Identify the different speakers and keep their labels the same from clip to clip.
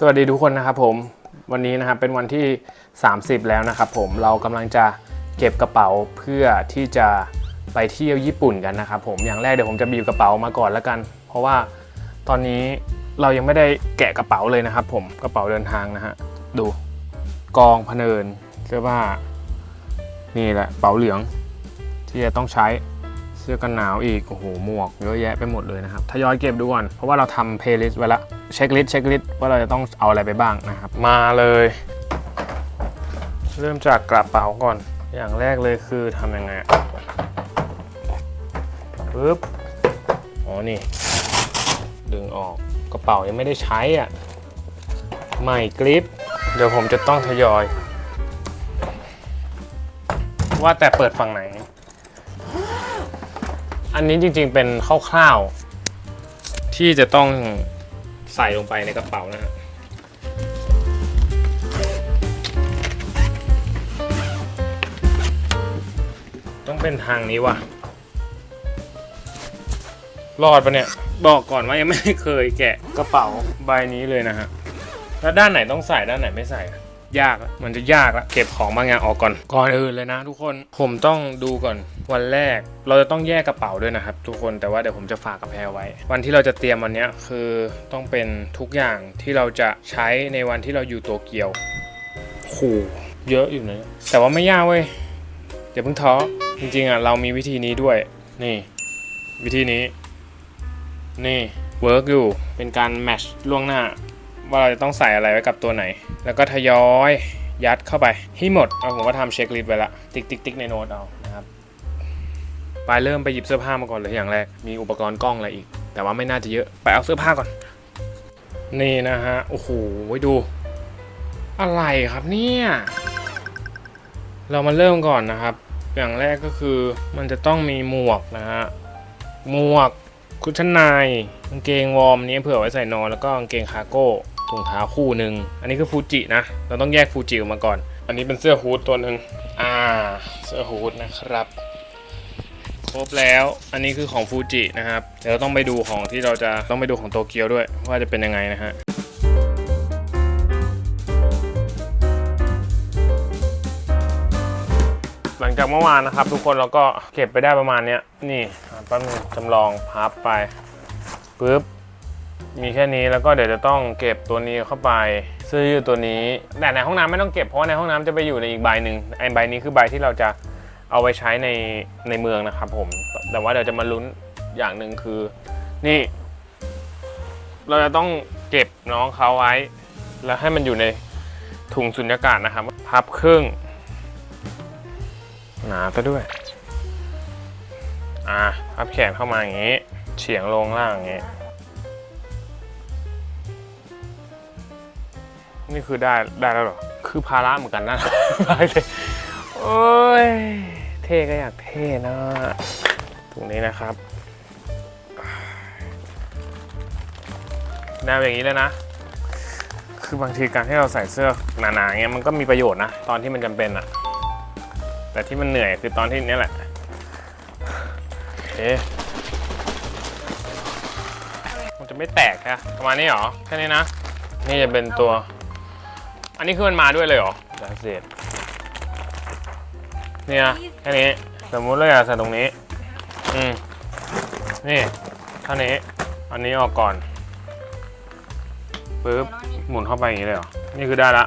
Speaker 1: สวัสดีทุกคนนะครับผมวันนี้นะครับเป็นวันที่ 30 แล้วนะครับผมเรากำลังจะเก็บกระเป๋าเพื่อที่จะไปเที่ยวญี่ปุ่นกันนะครับผมอย่างแรกเดี๋ยวผมจะบีบกระเป๋ามาก่อนแล้วกัน เพราะว่าตอนนี้เรายังไม่ได้แกะกระเป๋าเลยนะครับผมกระเป๋าเดินทางนะฮะดูกองพเนินเสื้อผ้านี่แหละกระเป๋าเหลืองที่จะต้องใช้ เสื้อกันหนาวอีก โอ้โห หมวกเยอะแยะไปหมดเลยนะครับ ทยอยเก็บดูก่อน เพราะว่าเราทำเพลย์ลิสต์ไว้ละ เช็คลิสต์เช็คลิสต์ว่าเราจะต้องเอาอะไรไปบ้างนะครับ มาเลย เริ่มจากกระเป๋าก่อน อย่างแรกเลยคือทำยังไงอะปึ๊บ อ๋อ นี่ ดึงออก กระเป๋ายังไม่ได้ใช้อะ ใหม่กริป เดี๋ยวผมจะต้องทยอย ว่าแต่เปิดฝั่งไหน อันนี้จริงๆเป็นคร่าวๆที่จะต้องใส่ลงไปในกระเป๋านะฮะต้องเป็นทางนี้ว่ะ รอดปะเนี่ย บอกก่อนว่ายังไม่เคยแกะกระเป๋าใบนี้เลยนะฮะ แล้วด้านไหนต้องใส่ด้านไหนไม่ใส่ ยากมันจะยากละเก็บของบางอย่างออกก่อนก่อนอื่นเลยนะ ทุกคนผมต้องดูก่อนวันแรก เราจะต้องแยกกระเป๋าด้วยนะครับ ทุกคนแต่ว่าเดี๋ยวผมจะฝากกับแพรไว้ วันที่เราจะเตรียมวันนี้คือต้องเป็นทุกอย่างที่เราจะใช้ในวันที่เราอยู่โตเกียวโหเยอะอยู่นะแต่ว่าไม่ยากเว้ยอย่าเพิ่งท้อจริงๆอะเรามีวิธีนี้ด้วย นี่ วิธีนี้ นี่เวิร์กอยู่เป็นการแมชล่วงหน้า ว่าเราจะต้องใส่อะไรไว้กับตัวไหน แล้วก็ทยอยยัดเข้าไปให้หมดเอาผมก็ทำเช็คลิสต์ไว้ละ ติ๊กติ๊กติ๊กในโน้ตเอานะครับไปเริ่มไปหยิบเสื้อผ้ามาก่อนเลยอย่างแรก มีอุปกรณ์กล้องอะไรอีก แต่ว่าไม่น่าจะเยอะไปเอาเสื้อผ้าก่อน นี่นะฮะโอ้โหดู อะไรครับเนี่ย เรามาเริ่มก่อนนะครับ อย่างแรกก็คือมันจะต้องมีหมวกนะฮะหมวกคุชชั่นในกางเกงวอร์มนี้เผื่อไว้ใส่นอนแล้วก็กางเกงคาร์โก้ ถุงเท้าคู่หนึ่งอันนี้คือฟูจินะ เราต้องแยกฟูจิออกมาก่อน อันนี้เป็นเสื้อฮูดตัวหนึ่งอ่า เสื้อฮูดนะครับครบแล้วอันนี้คือของฟูจินะครับเดี๋ยวเราต้องไปดูของที่เราจะต้องไปดูของโตเกียวด้วย ว่าจะเป็นยังไงนะฮะหลังจากเมื่อวานนะครับ ทุกคนเราก็เก็บไปได้ประมาณเนี้ยนี่แป๊บนึงจำลองพับไปปึ๊บ มีแค่นี้แล้วก็เดี๋ยวจะต้องเก็บตัวนี้เข้าไปเสื้อยืดตัวนี้แต่ในห้องน้ำไม่ต้องเก็บเพราะว่าในห้องน้ำจะไปอยู่ในอีกใบหนึ่งไอ้ใบนี้คือใบที่เราจะเอาไว้ใช้ในในเมืองนะครับผม แต่ว่าเดี๋ยวจะมาลุ้นอย่างหนึ่งคือ นี่ เราจะต้องเก็บน้องเขาไว้ แล้วให้มันอยู่ในถุงสุญญากาศนะครับ พับครึ่งหนาซะด้วย อะพับแขนเข้ามาอย่างนี้ เฉียงลงล่างอย่างนี้ นี่คือได้ได้แล้วเหรอ คือภาระเหมือนกันนะได้เลยโอ้ย เท่ก็อยากเท่นะตรงนี้นะครับแนวอย่างนี้เลยนะ คือบางทีการที่เราใส่เสื้อหนาๆเงี้ยมันก็มีประโยชน์นะ ตอนที่มันจำเป็นอะแต่ที่มันเหนื่อยคือตอนที่นี่แหละโอเคมันจะไม่แตกนะประมาณนี้หรอ แค่นี้นะ นี่จะเป็นตัว อันนี้คือมันมาด้วยเลยเหรอดาเศษเนี่ยแค่นี้ สมมุติเราอยากใส่ตรงนี้ อืม นี่เท่านี้ อันนี้ออกก่อนปึ๊บหมุนเข้าไปอย่างนี้เลยเหรอ นี่คือได้ละ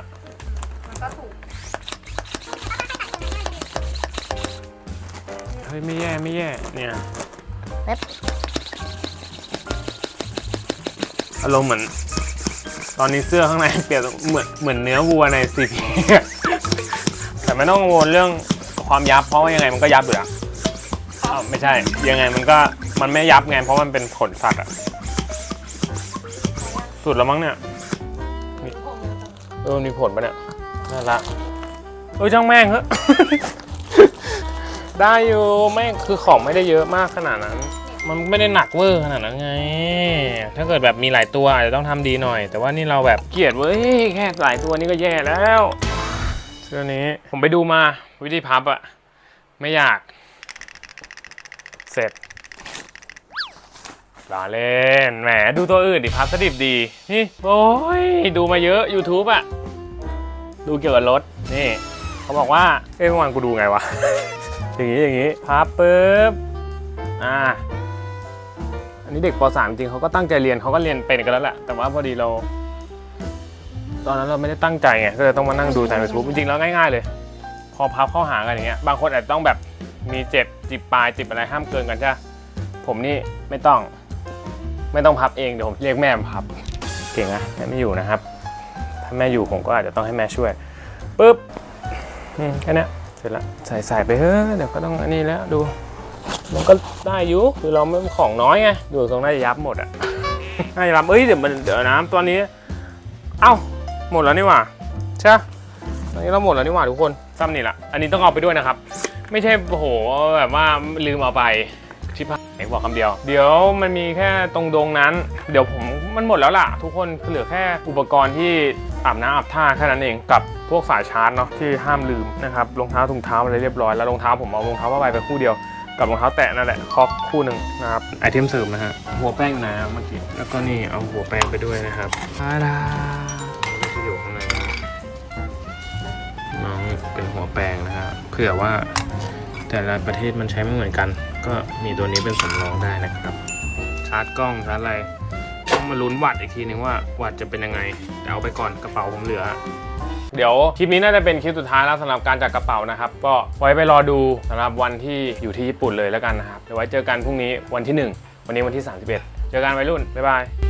Speaker 2: มันก็ถูก
Speaker 1: เฮ้ยไม่แย่ไม่แย่ เนี่ย
Speaker 2: เล็บ
Speaker 1: อารมณ์เหมือน ตอนนี้เสื้อข้างในเปลี่ยนเหมือนเหมือนเนื้อวัวในซีพีแต่ไม่ต้องกังวลเรื่องความยับเพราะว่ายังไงมันก็ยับอยู่แล้วอ้าวไม่ใช่ ยังไงมันก็มันไม่ยับไงเพราะมันเป็นขนสัตว์อะสุดแล้วมั้งเนี่ยมีเออมีผลปะเนี่ยน่าละเออช่างแม่งเถอะได้อยู่ไม่คือของไม่ได้เยอะมากขนาดนั้น มันไม่ได้หนักเวอร์ขนาดนั้นไง ถ้าเกิดแบบมีหลายตัวอาจจะต้องทำดีหน่อย แต่ว่านี่เราแบบเกลียดเว้ยแค่หลายตัวนี่ก็แย่แล้วเสื้อนี้ผมไปดูมาวิธีพับอะไม่อยาก เสร็จลาเล่นแหมดูตัวอื่นดิพับสดิบดีนี่โอ้ยดูมาเยอะ YouTube อะดูเกี่ยวกับรถนี่เขาบอกว่าเอ้ยเมื่อวานกูดูไงวะ อย่างนี้อย่างนี้พับปุ๊บอ่า อันนี้เด็กป .3 จริงเขาก็ตั้งใจเรียนเขาก็เรียนเป็นกันแล้วแหละแต่ว่าพอดีเรา ตอนนั้นเราไม่ได้ตั้งใจไงก็เลยต้องมานั่งดูทาง YouTube จริงๆแล้วง่าย ๆ เลย พอพับเข้าหากันอย่างเงี้ยบางคนอาจจะต้องแบบมีเจ็บจิบปลายจิบอะไรห้ามเกินกันใช่ปะผมนี่ไม่ต้อง ไม่ต้องพับเองเดี๋ยวผมเรียกแม่มาพับ เก่งนะแม่ไม่อยู่นะครับ ถ้าแม่อยู่ผมก็อาจจะต้องให้แม่ช่วยปุ๊บอืมแค่เนี้ยเสร็จละใส่ใส่ไปเฮ้ยเดี๋ยวก็ต้องอันนี้แล้วดู มันก็ได้อยู่คือเราไม่ของน้อยไงดูตรงน่าจะยับหมดอะน่าจะยับเอ้ยเดี๋ยวมันเดี๋ยวน้ำตัวนี้ เอ้าหมดแล้วนี่หว่าใช่ตอนนี้เราหมดแล้วนี่หว่าทุกคนซ้ำนี่แหละอันนี้ต้องเอาไปด้วยนะครับ ไม่ใช่โอ้โหแบบว่าลืมเอาไปที่พักบอกคำเดียว เดี๋ยวมันมีแค่ตรงดงนั้น เดี๋ยวผมมันหมดแล้วล่ะ ทุกคนเหลือแค่อุปกรณ์ที่อาบน้ำอาบท่าแค่นั้นเองกับพวกสายชาร์จเนาะที่ห้ามลืมนะครับรองเท้าถุงเท้าอะไรเรียบร้อยแล้วรองเท้าผมเอารองเท้าผ้าใบไปคู่เดียว กับรองเท้าแตะนั่นแหละคอกคู่หนึ่งนะครับไอเทมเสริมนะฮะหัวแป้งอยู่ไหนอะเมื่อกี้แล้วก็นี่เอาหัวแป้งไปด้วยนะครับทาดาที่อยู่ข้างในนะน้องเป็นหัวแป้งนะฮะเผื่อว่าแต่ละประเทศมันใช้ไม่เหมือนกัน ก็มีตัวนี้เป็นสำรองได้นะครับ ชาร์จกล้องชาร์จอะไรต้องมาลุ้นวัดอีกทีนึงว่าวัดจะเป็นยังไงแต่เอาไปก่อนกระเป๋าผมเหลือ เดี๋ยวคลิปนี้น่าจะเป็นคลิปสุดท้ายแล้วสำหรับการจัดกระเป๋านะครับ ก็ไว้ไปรอดูสำหรับวันที่อยู่ที่ญี่ปุ่นเลยแล้วกันนะครับเดี๋ยวไว้เจอกันพรุ่งนี้วันที่ 1 วันนี้วันที่ 31 เจอกันวัยรุ่นบ๊ายบาย